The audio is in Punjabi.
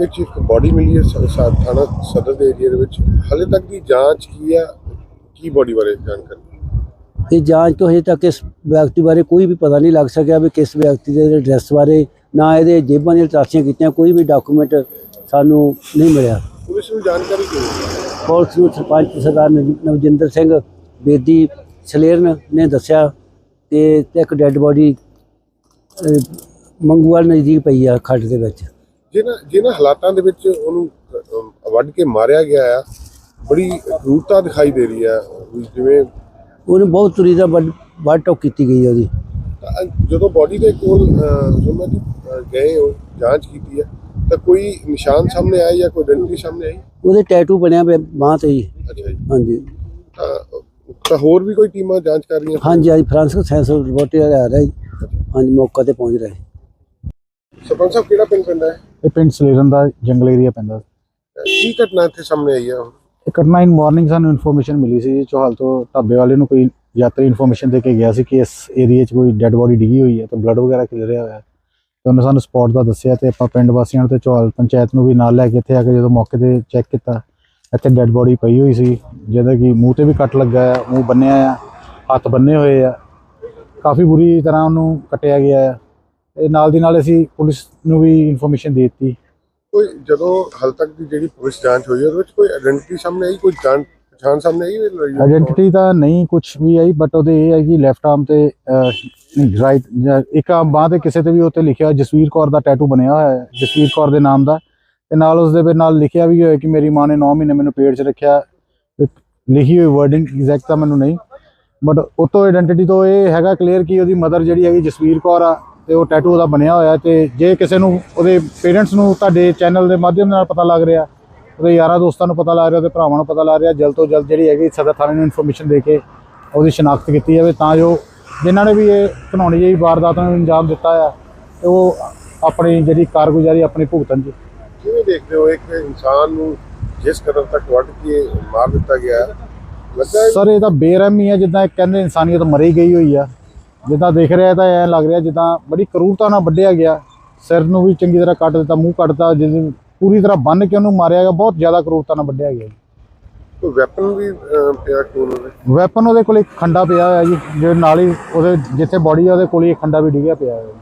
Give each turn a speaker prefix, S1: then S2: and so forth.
S1: ਵਿੱਚ ਇੱਕ ਬੋਡੀ ਮਿਲੀ ਹੈ ਸ- ਸਾ- ਥਾਣਾ ਸਦਰ ਦੇ ਏਰੀਆ ਦੇ ਵਿੱਚ। ਹਾਲੇ ਤੱਕ ਦੀ ਜਾਂਚ ਕੀ ਹੈ ਕੀ ਬੋਡੀ ਬਾਰੇ ਜਾਣਕਾਰੀ?
S2: ਇਹ ਜਾਂਚ ਤੋਂ ਹਜੇ ਤੱਕ ਇਸ ਵਿਅਕਤੀ ਬਾਰੇ ਕੋਈ ਵੀ ਪਤਾ ਨਹੀਂ ਲੱਗ ਸਕਿਆ ਵੀ ਕਿਸ ਵਿਅਕਤੀ ਦੇ ਐਡਰੈਸ ਬਾਰੇ ਨਾ ਇਹਦੇ ਜੇਬਾਂ ਦੀਆਂ ਤਲਾਸ਼ੀਆਂ ਕੀਤੀਆਂ ਕੋਈ ਵੀ ਡਾਕੂਮੈਂਟ ਸਾਨੂੰ ਨਹੀਂ ਮਿਲਿਆ।
S1: ਪੁਲਿਸ ਨੂੰ ਜਾਣਕਾਰੀ ਕਿਉਂ
S2: ਪੁਲਿਸ ਨੂੰ ਸਰਪੰਚ ਸਰਦਾਰ ਨਵ- ਨਵਜਿੰਦਰ ਸਿੰਘ ਬੇਦੀ ਸਲੇਰਨ ਨੇ ਦੱਸਿਆ ਕਿ ਇੱਕ ਡੈੱਡ ਬੋਡੀ ਮੰਗੂਵਾਲ ਨਜ਼ਦੀਕ ਪਈ ਆ ਖੱਡ ਦੇ ਵਿੱਚ।
S1: ਜਿਹਨਾਂ ਜਿਹਨਾਂ ਹਾਲਾਤਾਂ ਦੇ ਵਿੱਚ ਉਹਨੂੰ ਵੱਢ ਕੇ ਮਾਰਿਆ ਗਿਆ ਆ ਬੜੀ ਕਰੂਰਤਾ ਦਿਖਾਈ ਦੇ ਰਹੀ ਵੀ ਜਿਵੇਂ
S2: ਉਹਨੂੰ ਬਹੁਤ ਤੁਰੀ ਦਾ ਵੱਡ ਟੋਕ ਕੀਤੀ ਗਈ ਆ ਉਹਦੀ।
S1: ਜਦੋਂ ਬੋਡੀ ਦੇ ਕੋਲ ਸੁਮਾ ਜੀ ਗਏ ਹੋ ਜਾਂਚ ਕੀਤੀ ਹੈ ਤਾਂ ਕੋਈ ਨਿਸ਼ਾਨ ਸਾਹਮਣੇ ਆਇਆ ਜਾਂ ਕੋਈ ਆਇਡੈਂਟੀ ਸਾਹਮਣੇ ਆਈ?
S2: ਉਹਦੇ ਟੈਟੂ ਬਣਿਆ ਪਿਆ ਬਾਂਹ ਤੇ ਜੀ।
S1: ਅੱਛਾ ਜੀ।
S2: ਹਾਂਜੀ।
S1: ਤਾਂ ਤਾਂ ਹੋਰ ਵੀ ਕੋਈ ਟੀਮਾਂ ਜਾਂਚ ਕਰ ਰਹੀਆਂ?
S2: ਹਾਂਜੀ ਅੱਜ ਫਰਾਂਸਿਕ ਸਾਇੰਸ ਲੈਬੋਰਟਰੀ ਆ ਰਹੇ ਜੀ। ਹਾਂਜੀ ਮੌਕਾ ਤੇ ਪਹੁੰਚ ਰਹੇ
S1: ਸਰਪੰਚ ਸਾਹਿਬ ਕਿਹੜਾ ਪਿੰਡ ਪੈਂਦਾ ਹੈ?
S3: ਇਹ ਪਿੰਡ ਸਲੇਰਨ ਦਾ ਜੰਗਲ ਏਰੀਆ ਪੈਂਦਾ
S1: ਕੀ ਘਟਨਾ ਇੱਥੇ ਸਾਹਮਣੇ ਆਈ ਹੈ
S3: ਇਹ ਘਟਨਾ ਇਨ ਮਾਰਨਿੰਗ ਸਾਨੂੰ ਇਨਫੋਰਮੇਸ਼ਨ ਮਿਲੀ ਸੀ ਜੀ ਚੋਹਾਲ ਤੋਂ ਢਾਬੇ ਵਾਲੇ ਨੂੰ ਕੋਈ ਯਾਤਰੀ ਇਨਫੋਰਮੇਸ਼ਨ ਦੇ ਕੇ ਗਿਆ ਸੀ ਕਿ ਇਸ ਏਰੀਆ 'ਚ ਕੋਈ ਡੈੱਡ ਬੋਡੀ ਡਿੱਗੀ ਹੋਈ ਹੈ ਤੇ ਬਲੱਡ ਵਗੈਰਾ ਖਿਲ ਰਿਹਾ ਹੋਇਆ। ਤੇ ਉਹਨੇ ਸਾਨੂੰ ਸਪੌਟ ਦਾ ਦੱਸਿਆ ਤੇ ਆਪਾਂ ਪਿੰਡ ਵਾਸੀਆਂ ਨੂੰ ਤੇ ਚੋਹਾਲ ਪੰਚਾਇਤ ਨੂੰ ਵੀ ਨਾਲ ਲੈ ਕੇ ਇੱਥੇ ਆ ਕੇ ਜਦੋਂ ਮੌਕੇ ਤੇ ਚੈੱਕ ਕੀਤਾ ਇੱਥੇ ਡੈੱਡ ਬੋਡੀ ਪਈ ਹੋਈ ਸੀ। ਜਿਹਦਾ ਕਿ ਮੂੰਹ ਤੇ ਵੀ ਕੱਟ ਲੱਗਾ ਹੈ ਮੂੰਹ ਬੰਨਿਆ ਆ ਹੱਥ ਬੰਨੇ ਹੋਏ ਆ। ਕਾਫੀ ਬੁਰੀ ਤਰ੍ਹਾਂ ਉਹਨੂੰ ਕੱਟਿਆ ਗਿਆ ਹੈ ਤੇ ਨਾਲ ਦੀ ਨਾਲ ਅਸੀਂ ਪੁਲਿਸ ਨੂੰ ਵੀ ਇਨਫੋਰਮੇਸ਼ਨ ਦੇ ਦਿੱਤੀ।
S1: ਕੋਈ ਜਦੋਂ ਹਾਲ ਤੱਕ ਦੀ ਜਿਹੜੀ ਪੁਲਿਸ ਜਾਂਚ ਹੋਈ ਉਹਦੇ ਵਿੱਚ ਕੋਈ ਆਇਡੈਂਟੀ ਸਾਹਮਣੇ ਆਈ? ਕੋਈ ਜਾਣ ਪਛਾਣ ਸਾਹਮਣੇ ਆਈ?
S3: ਆਇਡੈਂਟੀਟੀ ਤਾਂ ਨਹੀਂ ਕੁਝ ਵੀ ਆਈ ਬਟ ਉਹਦੇ ਇਹ ਹੈ ਕਿ ਲੈਫਟ ਆਰਮ ਤੇ ਰਾਈਟ ਇੱਕ ਆਰਮ ਬਾਹ ਤੇ ਕਿਸੇ ਤੇ ਵੀ ਉੱਤੇ ਲਿਖਿਆ ਜਸਵੀਰ ਕੌਰ ਦਾ ਟੈਟੂ ਬਣਿਆ ਹੋਇਆ ਹੈ ਜਸਵੀਰ ਕੌਰ ਦੇ ਨਾਮ ਦਾ। ਤੇ ਨਾਲ ਉਸ ਦੇ ਨਾਲ ਲਿਖਿਆ ਵੀ ਹੋਇਆ ਕਿ ਮੇਰੀ ਮਾਂ ਨੇ 9 ਮਹੀਨੇ ਮੈਨੂੰ ਪੇਟ 'ਚ ਰੱਖਿਆ। ਲਿਖੀ ਹੋਈ ਵਰਡਿੰਗ ਐਗਜ਼ੈਕਟ ਤਾਂ ਮੈਨੂੰ ਨਹੀਂ ਬਟ ਉਹ ਤੋਂ ਆਇਡੈਂਟੀਟੀ ਤੋਂ ਇਹ ਹੈਗਾ ਕਲੀਅਰ ਕਿ ਉਹਦੀ ਮਦਰ ਜਿਹੜੀ ਹੈਗੀ ਜਸਵੀਰ ਕੌਰ ਆ ਤੇ ਉਹ ਟੈਟੂ ਉਹਦਾ ਬਣਿਆ ਹੋਇਆ ਤੇ ਜੇ ਕਿਸੇ ਨੂੰ ਉਹਦੇ ਪੇਰੈਂਟਸ ਨੂੰ ਤੁਹਾਡੇ ਚੈਨਲ ਦੇ ਮਾਧਿਅਮ ਨਾਲ ਪਤਾ ਲੱਗ ਰਿਹਾ ਉਹਦੇ ਯਾਰਾਂ ਦੋਸਤਾਂ ਨੂੰ ਪਤਾ ਲੱਗ ਰਿਹਾ ਉਹਦੇ ਭਰਾਵਾਂ ਨੂੰ ਪਤਾ ਲੱਗ ਰਿਹਾ ਜਲਦ ਤੋਂ ਜਲਦ ਜਿਹੜੀ ਹੈਗੀ ਸਦਰ ਥਾਣੇ ਨੂੰ ਇਨਫੋਰਮੇਸ਼ਨ ਦੇ ਕੇ ਉਹਦੀ ਸ਼ਨਾਖਤ ਕੀਤੀ ਜਾਵੇ ਤਾਂ ਜੋ ਜਿਨ੍ਹਾਂ ਨੇ ਵੀ ਇਹ ਘਿਨਾਉਣੀ ਜਿਹੀ ਵਾਰਦਾਤ ਨੂੰ ਅੰਜਾਮ ਦਿੱਤਾ ਆ ਤੇ ਉਹ ਆਪਣੀ ਜਿਹੜੀ ਕਾਰਗੁਜ਼ਾਰੀ ਆਪਣੀ ਭੁਗਤਣ ਜੀ।
S1: ਕਿਵੇਂ ਦੇਖਦੇ ਹੋ ਇੱਕ ਇਨਸਾਨ ਨੂੰ ਜਿਸ ਕਦਰ ਤੱਕ ਵੱਢ ਕੇ ਮਾਰ ਦਿੱਤਾ ਗਿਆ
S3: ਸਰ ਇਹ ਤਾਂ ਬੇਰਹਿਮੀ ਹੈ ਜਿੱਦਾਂ ਇੱਕ ਕਹਿੰਦੇ ਇਨਸਾਨੀਅਤ ਮਰੀ ਗਈ ਹੋਈ ਆ। ਜਿੱਦਾਂ ਦੇਖ ਰਿਹਾ ਤਾਂ ਐਂ ਲੱਗ ਰਿਹਾ ਜਿੱਦਾਂ ਬੜੀ ਕਰੂਰਤਾ ਨਾਲ ਵੱਢਿਆ ਗਿਆ। ਸਿਰ ਨੂੰ ਵੀ ਚੰਗੀ ਤਰ੍ਹਾਂ ਕੱਟ ਦਿੱਤਾ ਮੂੰਹ ਕੱਟਤਾ ਜਿਸ ਪੂਰੀ ਤਰ੍ਹਾਂ ਬੰਨ ਕੇ ਉਹਨੂੰ ਮਾਰਿਆ ਗਿਆ ਬਹੁਤ ਜ਼ਿਆਦਾ ਕਰੂਰਤਾ ਨਾਲ ਵੱਢਿਆ ਗਿਆ
S1: ਕੋਈ ਵੈਪਨ ਵੀ ਪਿਆ ਕੋਲ ਉਹਦੇ
S3: ਵੈਪਨ ਉਹਦੇ ਕੋਲ ਇੱਕ ਖੰਡਾ ਪਿਆ ਹੋਇਆ ਜੀ ਜਿਹੜੇ ਨਾਲ ਹੀ ਉਹਦੇ ਜਿੱਥੇ ਬੋਡੀ ਆ ਉਹਦੇ ਕੋਲ ਹੀ ਇੱਕ ਖੰਡਾ ਵੀ ਡਿੱਗਿਆ ਪਿਆ ਹੋਇਆ